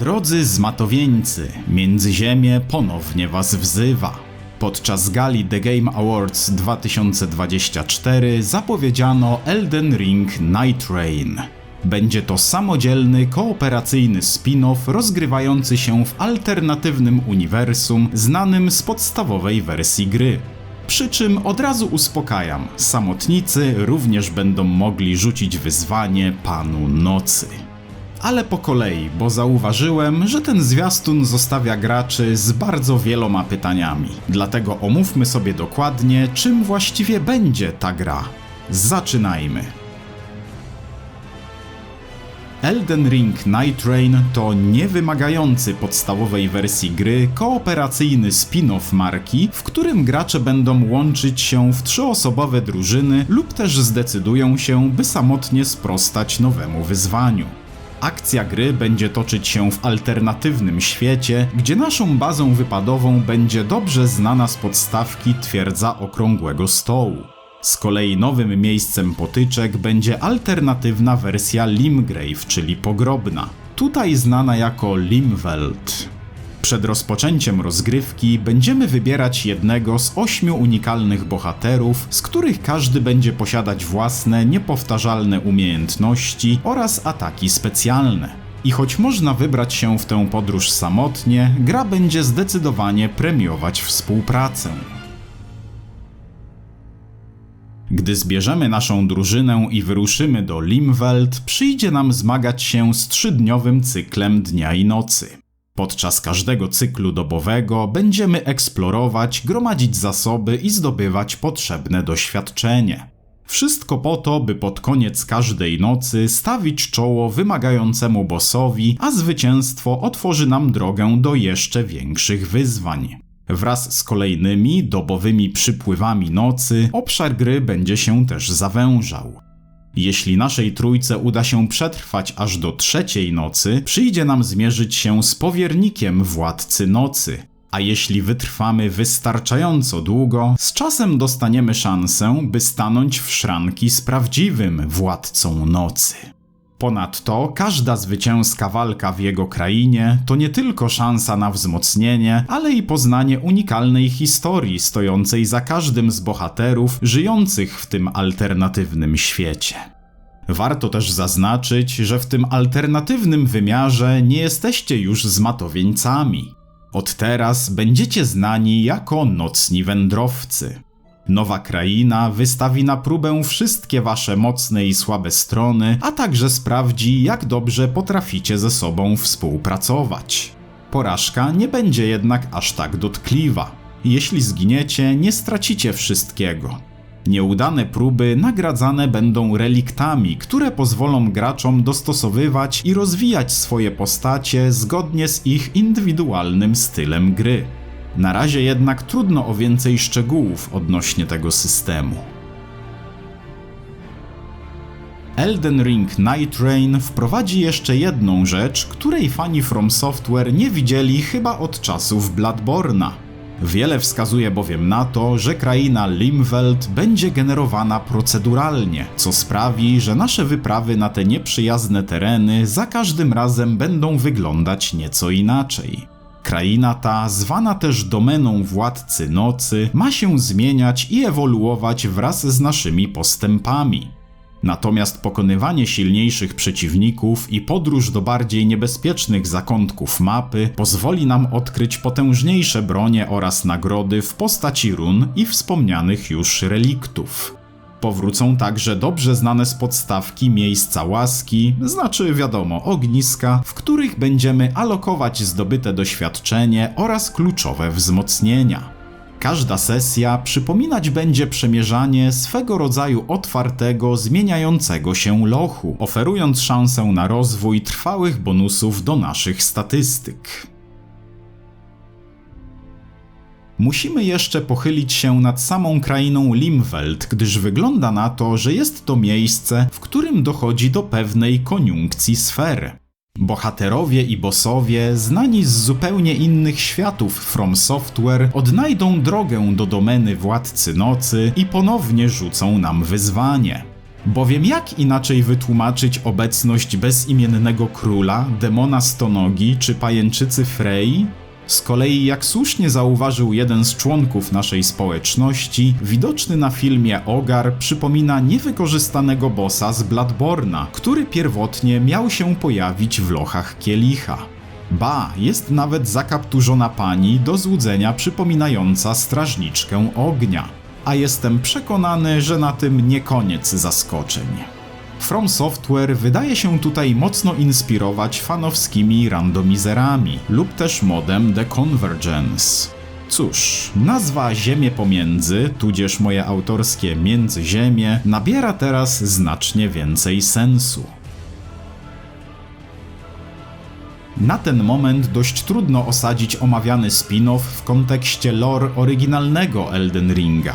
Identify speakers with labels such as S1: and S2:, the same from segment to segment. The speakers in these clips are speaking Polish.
S1: Drodzy zmatowieńcy, Międzyziemie ponownie was wzywa. Podczas gali The Game Awards 2024 zapowiedziano Elden Ring Night Rain. Będzie to samodzielny, kooperacyjny spin-off rozgrywający się w alternatywnym uniwersum znanym z podstawowej wersji gry. Przy czym od razu uspokajam, samotnicy również będą mogli rzucić wyzwanie Panu Nocy. Ale po kolei, bo zauważyłem, że ten zwiastun zostawia graczy z bardzo wieloma pytaniami. Dlatego omówmy sobie dokładnie, czym właściwie będzie ta gra. Zaczynajmy. Elden Ring Night Rain to niewymagający podstawowej wersji gry kooperacyjny spin-off marki, w którym gracze będą łączyć się w trzyosobowe drużyny lub też zdecydują się, by samotnie sprostać nowemu wyzwaniu. Akcja gry będzie toczyć się w alternatywnym świecie, gdzie naszą bazą wypadową będzie dobrze znana z podstawki twierdza Okrągłego Stołu. Z kolei nowym miejscem potyczek będzie alternatywna wersja Limgrave, czyli pogrobna. Tutaj znana jako Limwelt. Przed rozpoczęciem rozgrywki będziemy wybierać jednego z ośmiu unikalnych bohaterów, z których każdy będzie posiadać własne, niepowtarzalne umiejętności oraz ataki specjalne. I choć można wybrać się w tę podróż samotnie, gra będzie zdecydowanie premiować współpracę. Gdy zbierzemy naszą drużynę i wyruszymy do Limwelt, przyjdzie nam zmagać się z trzydniowym cyklem dnia i nocy. Podczas każdego cyklu dobowego będziemy eksplorować, gromadzić zasoby i zdobywać potrzebne doświadczenie. Wszystko po to, by pod koniec każdej nocy stawić czoło wymagającemu bossowi, a zwycięstwo otworzy nam drogę do jeszcze większych wyzwań. Wraz z kolejnymi dobowymi przypływami nocy obszar gry będzie się też zawężał. Jeśli naszej trójce uda się przetrwać aż do trzeciej nocy, przyjdzie nam zmierzyć się z powiernikiem władcy nocy. A jeśli wytrwamy wystarczająco długo, z czasem dostaniemy szansę, by stanąć w szranki z prawdziwym władcą nocy. Ponadto każda zwycięska walka w jego krainie to nie tylko szansa na wzmocnienie, ale i poznanie unikalnej historii stojącej za każdym z bohaterów żyjących w tym alternatywnym świecie. Warto też zaznaczyć, że w tym alternatywnym wymiarze nie jesteście już zmatowieńcami. Od teraz będziecie znani jako nocni wędrowcy. Nowa kraina wystawi na próbę wszystkie wasze mocne i słabe strony, a także sprawdzi, jak dobrze potraficie ze sobą współpracować. Porażka nie będzie jednak aż tak dotkliwa. Jeśli zginiecie, nie stracicie wszystkiego. Nieudane próby nagradzane będą reliktami, które pozwolą graczom dostosowywać i rozwijać swoje postacie zgodnie z ich indywidualnym stylem gry. Na razie jednak trudno o więcej szczegółów odnośnie tego systemu. Elden Ring Night Rain wprowadzi jeszcze jedną rzecz, której fani From Software nie widzieli chyba od czasów Bloodborna. Wiele wskazuje bowiem na to, że kraina Limwelt będzie generowana proceduralnie, co sprawi, że nasze wyprawy na te nieprzyjazne tereny za każdym razem będą wyglądać nieco inaczej. Kraina ta, zwana też domeną władcy nocy, ma się zmieniać i ewoluować wraz z naszymi postępami. Natomiast pokonywanie silniejszych przeciwników i podróż do bardziej niebezpiecznych zakątków mapy pozwoli nam odkryć potężniejsze bronie oraz nagrody w postaci run i wspomnianych już reliktów. Powrócą także dobrze znane z podstawki miejsca łaski, znaczy wiadomo ogniska, w których będziemy alokować zdobyte doświadczenie oraz kluczowe wzmocnienia. Każda sesja przypominać będzie przemierzanie swego rodzaju otwartego, zmieniającego się lochu, oferując szansę na rozwój trwałych bonusów do naszych statystyk. Musimy jeszcze pochylić się nad samą krainą Limwelt, gdyż wygląda na to, że jest to miejsce, w którym dochodzi do pewnej koniunkcji sfer. Bohaterowie i bossowie, znani z zupełnie innych światów From Software, odnajdą drogę do domeny Władcy Nocy i ponownie rzucą nam wyzwanie. Bowiem jak inaczej wytłumaczyć obecność bezimiennego króla, demona stonogi czy pajęczycy Frey? Z kolei, jak słusznie zauważył jeden z członków naszej społeczności, widoczny na filmie Ogar przypomina niewykorzystanego bossa z Bladborna, który pierwotnie miał się pojawić w lochach kielicha. Ba, jest nawet zakapturzona pani do złudzenia przypominająca strażniczkę ognia. A jestem przekonany, że na tym nie koniec zaskoczeń. From Software wydaje się tutaj mocno inspirować fanowskimi randomizerami lub też modem The Convergence. Cóż, nazwa Ziemie pomiędzy, tudzież moje autorskie Międzyziemie, nabiera teraz znacznie więcej sensu. Na ten moment dość trudno osadzić omawiany spin-off w kontekście lore oryginalnego Elden Ringa.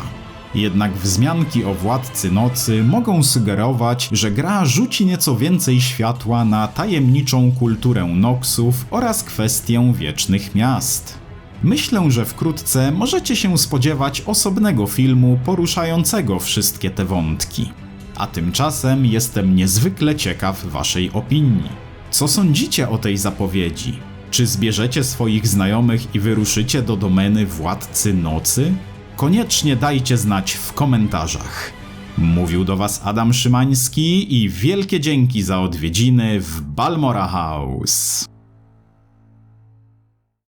S1: Jednak wzmianki o Władcy Nocy mogą sugerować, że gra rzuci nieco więcej światła na tajemniczą kulturę Noxów oraz kwestię wiecznych miast. Myślę, że wkrótce możecie się spodziewać osobnego filmu poruszającego wszystkie te wątki. A tymczasem jestem niezwykle ciekaw Waszej opinii. Co sądzicie o tej zapowiedzi? Czy zbierzecie swoich znajomych i wyruszycie do domeny Władcy Nocy? Koniecznie dajcie znać w komentarzach. Mówił do Was Adam Szymański i wielkie dzięki za odwiedziny w Balmora House.